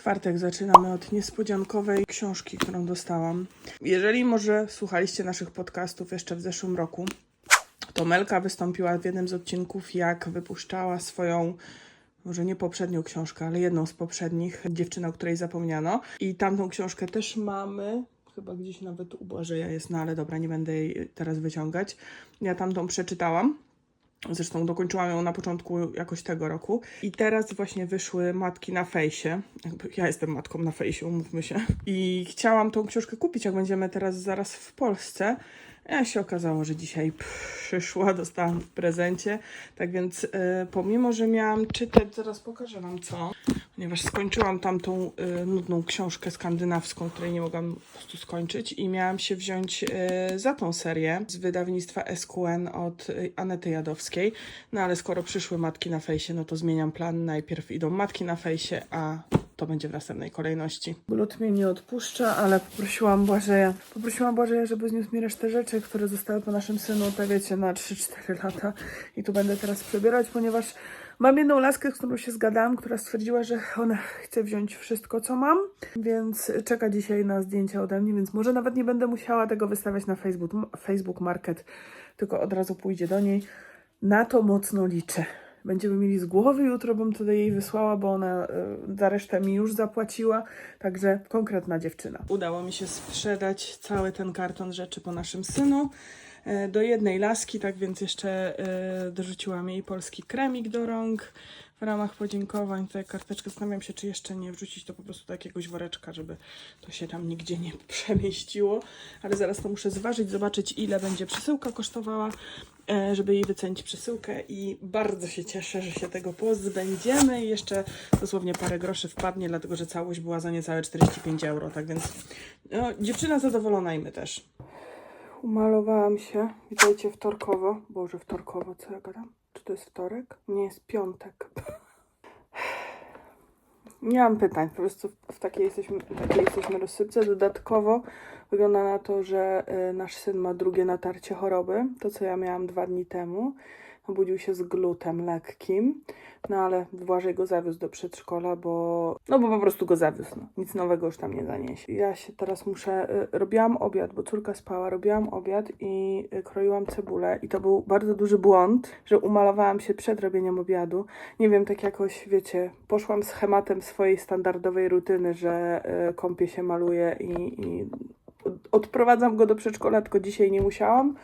czwartek zaczynamy od niespodziankowej książki, którą dostałam. Jeżeli może słuchaliście naszych podcastów jeszcze w zeszłym roku, to Melka wystąpiła w jednym z odcinków, jak wypuszczała swoją, może nie poprzednią książkę, ale jedną z poprzednich, Dziewczyna, o której zapomniano. I tamtą książkę też mamy. Chyba gdzieś nawet u Błażeja jest, no ale dobra, nie będę jej teraz wyciągać. Ja tamtą przeczytałam. Zresztą dokończyłam ją na początku jakoś tego roku. I teraz właśnie wyszły matki na fejsie. Ja jestem matką na fejsie, umówmy się. I chciałam tą książkę kupić, jak będziemy teraz zaraz w Polsce. A się okazało, że dzisiaj przyszła, dostałam w prezencie. Tak więc e, pomimo, że miałam czytać, zaraz pokażę wam co, ponieważ skończyłam tamtą e, nudną książkę skandynawską, której nie mogłam po prostu skończyć i miałam się wziąć e, za tą serię z wydawnictwa SQN od e, Anety Jadowskiej. No ale skoro przyszły matki na fejsie, no to zmieniam plan. Najpierw idą matki na fejsie, a to będzie w następnej kolejności. Glut mnie nie odpuszcza, ale poprosiłam Błażeja. Poprosiłam Błażeja, żeby zniósł mi resztę rzeczy, które zostały po naszym synu, tak wiecie, na 3-4 lata. I tu będę teraz przebierać, ponieważ mam jedną laskę, z którą się zgadałam, która stwierdziła, że ona chce wziąć wszystko, co mam, więc czeka dzisiaj na zdjęcia ode mnie, więc może nawet nie będę musiała tego wystawiać na Facebook, Facebook Market, tylko od razu pójdzie do niej. Na to mocno liczę. Będziemy mieli z głowy, jutro bym to do jej wysłała, bo ona y, za resztę mi już zapłaciła, także konkretna dziewczyna. Udało mi się sprzedać cały ten karton rzeczy po naszym synu e, do jednej laski, tak więc jeszcze e, dorzuciłam jej polski kremik do rąk w ramach podziękowań. Tutaj karteczkę zastanawiam się, czy jeszcze nie wrzucić to po prostu do jakiegoś woreczka, żeby to się tam nigdzie nie przemieściło, ale zaraz to muszę zważyć, zobaczyć ile będzie przesyłka kosztowała, e, żeby jej wycenić przesyłkę i bardzo się cieszę, że się tego pozbędziemy jeszcze dosłownie parę groszy wpadnie, dlatego że całość była za niecałe 45 euro, tak więc no, dziewczyna zadowolona i my też. Umalowałam się, witajcie wtorkowo, boże wtorkowo, co ja gadam? Czy to jest wtorek? Nie, jest piątek. Nie mam pytań, po prostu w- takiej jesteśmy, takiej jesteśmy rozsypce. Dodatkowo wygląda na to, że y, nasz syn ma drugie natarcie choroby, to co ja miałam dwa dni temu. Obudził się z glutem lekkim, no ale Błażej go zawiózł do przedszkola, bo no bo po prostu go zawiózł, no. nic nowego już tam nie zaniesie. Ja się teraz muszę, y, robiłam obiad, bo córka spała, robiłam obiad i y, kroiłam cebulę i to był bardzo duży błąd, że umalowałam się przed robieniem obiadu. Nie wiem, tak jakoś, wiecie, poszłam schematem swojej standardowej rutyny, że y, kąpię się, maluję i, i od- odprowadzam go do przedszkola, tylko dzisiaj nie musiałam,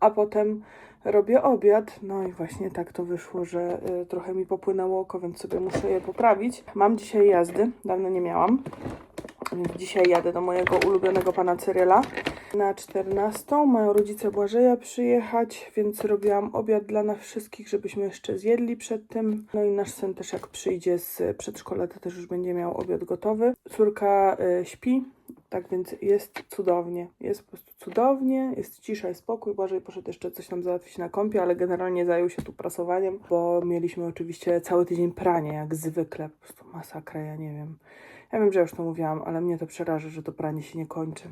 a potem robię obiad. No i właśnie tak to wyszło, że y, trochę mi popłynęło oko, więc sobie muszę je poprawić. Mam dzisiaj jazdy, dawno nie miałam. Więc dzisiaj jadę do mojego ulubionego pana Cyryla. Na 14 mają rodzice Błażeja przyjechać, więc robiłam obiad dla nas wszystkich, żebyśmy jeszcze zjedli przed tym. No i nasz syn też jak przyjdzie z przedszkola, to też już będzie miał obiad gotowy. Córka y, śpi, tak więc jest cudownie. Jest po prostu cudownie, jest cisza i spokój. Błażej poszedł jeszcze coś tam załatwić na kąpie, ale generalnie zajął się tu prasowaniem, bo mieliśmy oczywiście cały tydzień pranie, jak zwykle. Po prostu masakra, ja nie wiem. Ja wiem, że już to mówiłam, ale mnie to przeraża, że to pranie się nie kończy.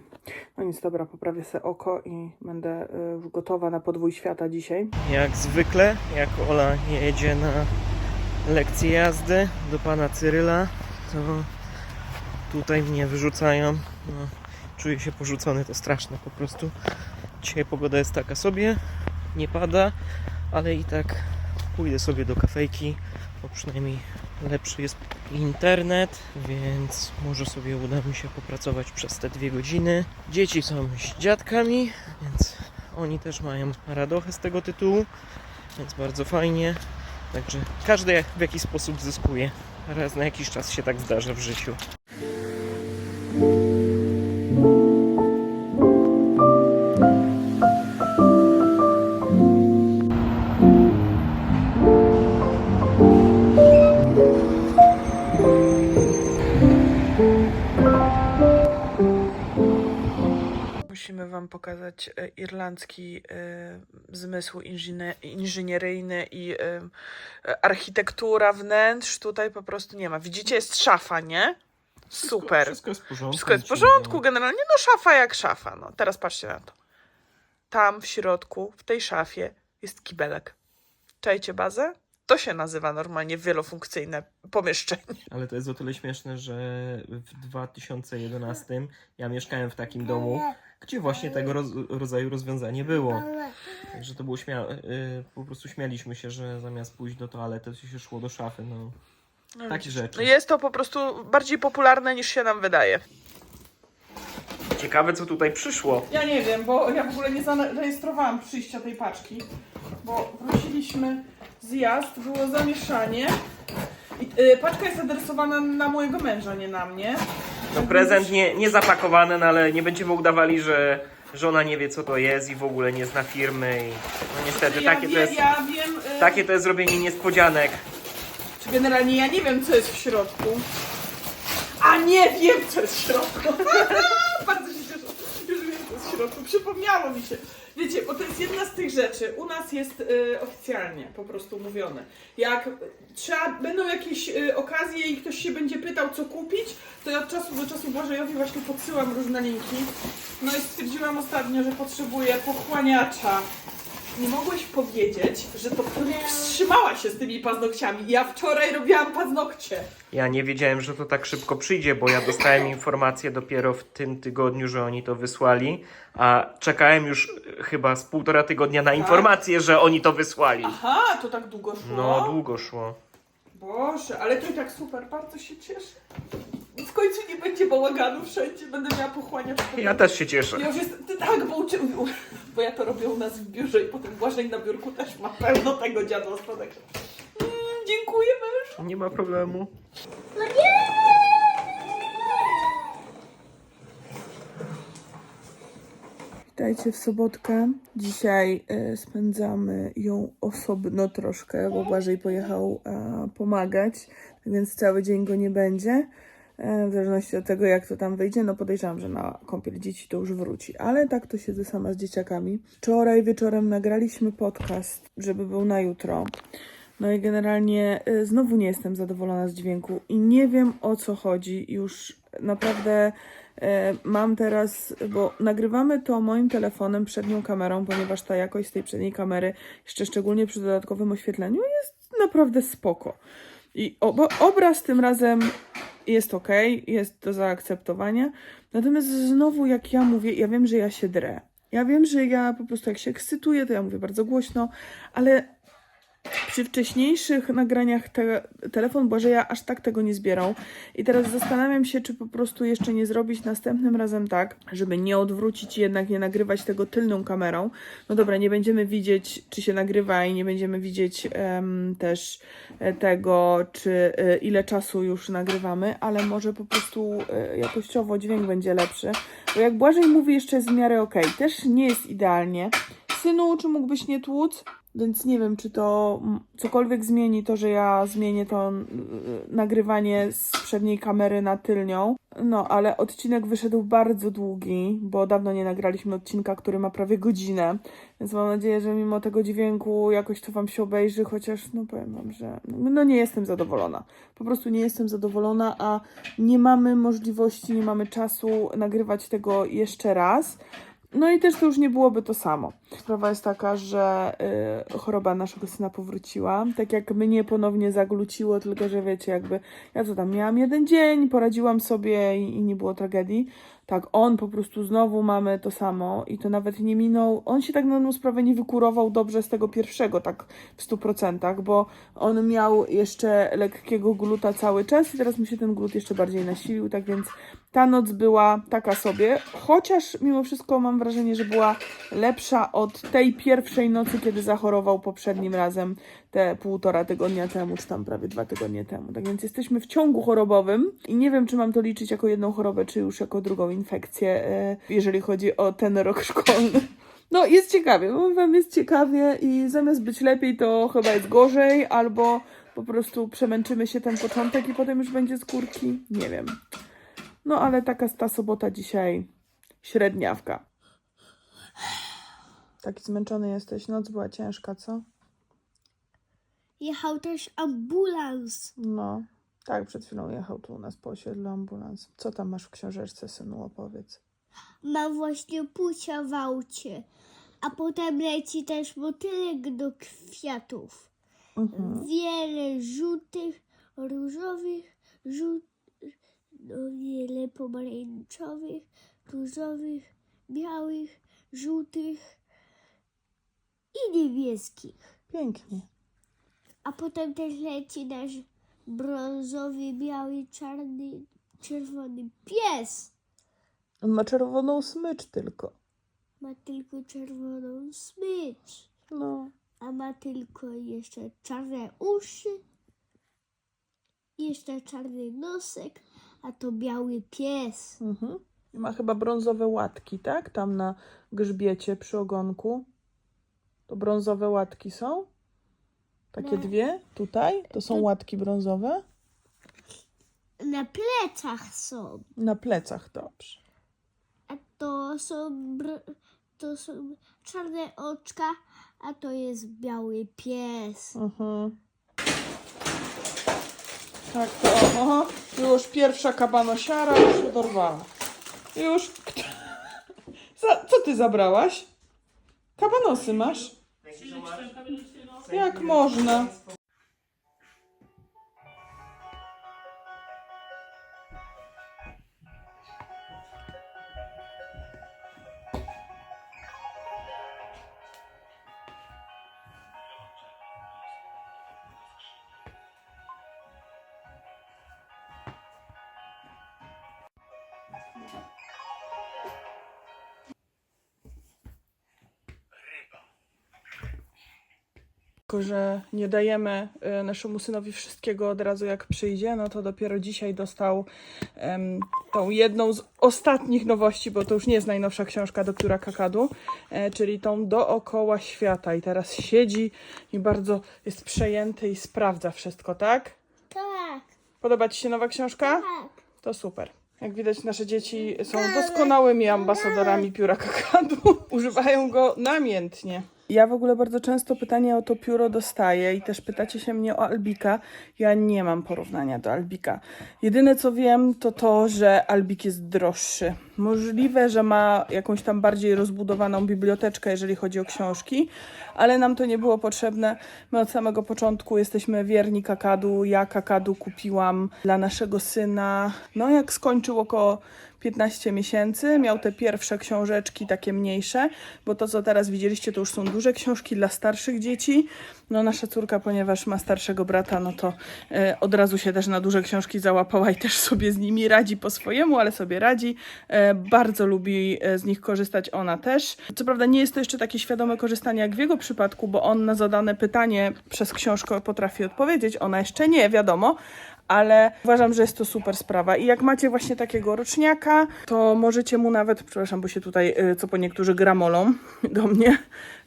No nic, dobra, poprawię sobie oko i będę y, już gotowa na podwój świata dzisiaj. Jak zwykle, jak Ola jedzie na lekcję jazdy do pana Cyryla, to tutaj mnie wyrzucają. No, czuję się porzucony, to straszne po prostu. Dzisiaj pogoda jest taka sobie, nie pada, ale i tak pójdę sobie do kafejki, bo przynajmniej lepszy jest internet, więc może sobie uda mi się popracować przez te dwie godziny. Dzieci są z dziadkami, więc oni też mają radochę z tego tytułu, więc bardzo fajnie. Także każdy w jakiś sposób zyskuje. Raz na jakiś czas się tak zdarza w życiu. Pokazać e, irlandzki e, zmysł inżynie- inżynieryjny i e, architektura wnętrz. Tutaj po prostu nie ma. Widzicie, jest szafa, nie? Super. Wszystko jest w porządku. Wszystko jest w porządku, generalnie no szafa jak szafa. No, teraz patrzcie na to. Tam w środku, w tej szafie jest kibelek. Czajcie bazę? To się nazywa normalnie wielofunkcyjne pomieszczenie. Ale to jest o tyle śmieszne, że w 2011 ja mieszkałem w takim domu, gdzie właśnie tego roz, rodzaju rozwiązanie było. Także to było śmia... y, po prostu śmialiśmy się, że zamiast pójść do toalety, to się szło do szafy, no. Takie rzeczy. Jest to po prostu bardziej popularne niż się nam wydaje. Ciekawe, co tutaj przyszło. Ja nie wiem, bo ja w ogóle nie zarejestrowałam przyjścia tej paczki, bo wróciliśmy z jazd, było zamieszanie. I, y, paczka jest adresowana na mojego męża, nie na mnie. No prezent nie, nie zapakowany, no ale nie będziemy udawali, że żona nie wie, co to jest i w ogóle nie zna firmy. I, no niestety, ja takie wie, to jest... Ja wiem, y, Takie to jest robienie niespodzianek. czy generalnie ja nie wiem, co jest w środku. A nie wiem, co jest w środku. Bardzo się cieszę. Już wiem, co jest w środku. Przypomniało mi się. Wiecie, bo to jest jedna z tych rzeczy. U nas jest y, oficjalnie po prostu mówione. Jak y, trzeba, będą jakieś y, okazje i ktoś się będzie pytał, co kupić, to ja od czasu do czasu Błażejowi właśnie podsyłam różne linki. No i stwierdziłam ostatnio, że potrzebuję pochłaniacza. Nie mogłeś powiedzieć, że to wstrzymała się z tymi paznokciami. Ja wczoraj robiłam paznokcie. Ja nie wiedziałem, że to tak szybko przyjdzie, bo ja dostałem informację dopiero w tym tygodniu, że oni to wysłali, a czekałem już e, chyba z półtora tygodnia na informację, że oni to wysłali. Aha, to tak długo szło. No, długo szło. Boże, ale to i tak super, bardzo się cieszę. W końcu nie będzie bałaganu wszędzie, będę miała pochłaniacz. Ja też się cieszę. Ja już jest, ty- tak, bo, uczy, bo ja to robię u nas w biurze i potem Błażej na biurku też ma pełno tego dziadostwa, także mm, dziękuję mężu. Nie ma problemu. Witajcie w sobotkę. Dzisiaj e, spędzamy ją osobno troszkę, bo Błażej pojechał e, pomagać, więc cały dzień go nie będzie. E, w zależności od tego, jak to tam wyjdzie, no podejrzewam, że na kąpiel dzieci to już wróci. Ale tak to siedzę sama z dzieciakami. Wczoraj wieczorem nagraliśmy podcast, żeby był na jutro. No i generalnie y, znowu nie jestem zadowolona z dźwięku i nie wiem o co chodzi. Już naprawdę e, mam teraz, bo nagrywamy to moim telefonem przednią kamerą, ponieważ ta jakość tej przedniej kamery, jeszcze szczególnie przy dodatkowym oświetleniu, jest naprawdę spoko. I obraz tym razem jest ok, jest do zaakceptowania. Natomiast znowu, jak ja mówię, ja wiem, że ja się drę. Ja wiem, że ja po prostu jak się ekscytuję, to ja mówię bardzo głośno, ale przy wcześniejszych nagraniach te, telefon Błażeja aż tak tego nie zbierał. I teraz zastanawiam się, czy po prostu jeszcze nie zrobić następnym razem tak, żeby nie odwrócić i jednak nie nagrywać tego tylną kamerą. No dobra, nie będziemy widzieć, czy się nagrywa i nie będziemy widzieć em, też e, tego, czy e, ile czasu już nagrywamy, ale może po prostu e, jakościowo dźwięk będzie lepszy. Bo jak Błażej mówi, jeszcze jest w miarę okej. Też nie jest idealnie. Synu, czy mógłbyś nie tłuc? Więc nie wiem, czy to cokolwiek zmieni to, że ja zmienię to mm, nagrywanie z przedniej kamery na tylnią. No, ale odcinek wyszedł bardzo długi, bo dawno nie nagraliśmy odcinka, który ma prawie godzinę. Więc mam nadzieję, że mimo tego dźwięku jakoś to Wam się obejrzy, chociaż no powiem Wam, że no nie jestem zadowolona. Po prostu nie jestem zadowolona, a nie mamy możliwości, nie mamy czasu nagrywać tego jeszcze raz. No i też to już nie byłoby to samo. Sprawa jest taka, że y, choroba naszego syna powróciła. Tak jak mnie ponownie zagluciło, tylko że wiecie, jakby ja co tam miałam jeden dzień, poradziłam sobie i, i nie było tragedii. Tak, on po prostu znowu mamy to samo i to nawet nie minął. On się tak na tą sprawę nie wykurował dobrze z tego pierwszego, tak w 100%, bo on miał jeszcze lekkiego gluta cały czas i teraz mu się ten glut jeszcze bardziej nasilił, tak więc ta noc była taka sobie, chociaż mimo wszystko mam wrażenie, że była lepsza od tej pierwszej nocy, kiedy zachorował poprzednim razem te półtora tygodnia temu, czy tam prawie dwa tygodnie temu. Tak więc jesteśmy w ciągu chorobowym i nie wiem, czy mam to liczyć jako jedną chorobę, czy już jako drugą infekcję, e, jeżeli chodzi o ten rok szkolny. No, jest ciekawie, mówię wam, jest ciekawie i zamiast być lepiej, to chyba jest gorzej, albo po prostu przemęczymy się ten początek i potem już będzie skórki. Nie wiem. No, ale taka ta sobota dzisiaj średniawka. Taki zmęczony jesteś, noc była ciężka, co? Jechał też ambulans. No, tak, przed chwilą jechał tu u nas po osiedlu ambulans. Co tam masz w książeczce, synu, opowiedz. Ma właśnie pucia w aucie. A potem leci też motylek do kwiatów. Mhm. wiele żółtych, różowych, żół... no, wiele pomarańczowych, różowych, białych, żółtych niebieskich. Pięknie. A potem też leci nasz brązowy, biały, czarny, czerwony pies. On ma czerwoną smycz tylko. Ma tylko czerwoną smycz. No. A ma tylko jeszcze czarne uszy. Jeszcze czarny nosek. A to biały pies. Mhm. I ma chyba brązowe łatki, tak? Tam na grzbiecie przy ogonku. To brązowe łatki są? Takie Nie. dwie tutaj? To są łatki brązowe? Na plecach są. Na plecach, dobrze. A to są, br- to są czarne oczka. A to jest biały pies. Mhm. Tak, to oho, już pierwsza kabanosiara już się dorwała. Już. Za, co ty zabrałaś? Kabanosy masz? Jak można? Tylko, że nie dajemy e, naszemu synowi wszystkiego od razu jak przyjdzie, no to dopiero dzisiaj dostał em, tą jedną z ostatnich nowości, bo to już nie jest najnowsza książka doktora Kakadu, e, czyli tą Dookoła Świata. I teraz siedzi i bardzo jest przejęty i sprawdza wszystko, tak? Tak, Podoba Ci się nowa książka? tak. To super. Jak widać, nasze dzieci są doskonałymi ambasadorami pióra kakadu. Używają go namiętnie. Ja w ogóle bardzo często pytanie o to pióro dostaję i też pytacie się mnie o Albika. Ja nie mam porównania do Albika. Jedyne co wiem to to, że Albik jest droższy. Możliwe, że ma jakąś tam bardziej rozbudowaną biblioteczkę, jeżeli chodzi o książki, ale nam to nie było potrzebne. My od samego początku jesteśmy wierni kakadu. Ja kakadu kupiłam dla naszego syna, no jak skończył około 15 miesięcy. Miał te pierwsze książeczki, takie mniejsze, bo to, co teraz widzieliście, to już są duże książki dla starszych dzieci. No nasza córka, ponieważ ma starszego brata, no to e, od razu się też na duże książki załapała i też sobie z nimi radzi po swojemu, ale sobie radzi. E, bardzo lubi e, z nich korzystać ona też. Co prawda nie jest to jeszcze takie świadome korzystanie jak w jego przypadku, bo on na zadane pytanie przez książkę potrafi odpowiedzieć, ona jeszcze nie, wiadomo, ale uważam, że jest to super sprawa. I jak macie właśnie takiego roczniaka, to możecie mu nawet, przepraszam, bo się tutaj y, co po niektórzy gramolą do mnie,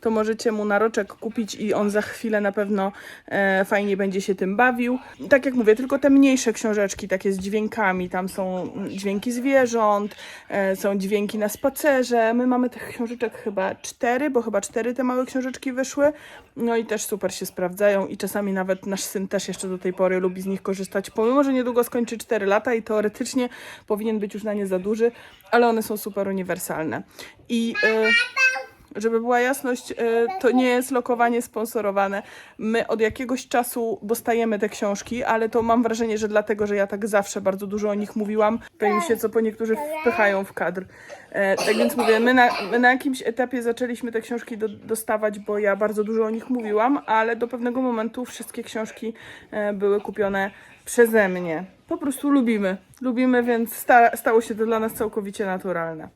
to możecie mu naroczek kupić i on za chwilę na pewno e, fajnie będzie się tym bawił. Tak jak mówię, tylko te mniejsze książeczki, takie z dźwiękami, tam są dźwięki zwierząt, e, są dźwięki na spacerze. My mamy tych książeczek chyba cztery, bo chyba cztery te małe książeczki wyszły. No i też super się sprawdzają i czasami nawet nasz syn też jeszcze do tej pory lubi z nich korzystać, pomimo, że niedługo skończy 4 lata i teoretycznie powinien być już na nie za duży, ale one są super uniwersalne. I e, żeby była jasność, e, to nie jest lokowanie sponsorowane. My od jakiegoś czasu dostajemy te książki, ale to mam wrażenie, że dlatego, że ja tak zawsze bardzo dużo o nich mówiłam, to im się co po niektórzy wpychają w kadr. E, tak więc mówię, my na, my na jakimś etapie zaczęliśmy te książki do, dostawać, bo ja bardzo dużo o nich mówiłam, ale do pewnego momentu wszystkie książki e, były kupione przeze mnie. Po prostu lubimy. Lubimy, więc sta, stało się to dla nas całkowicie naturalne.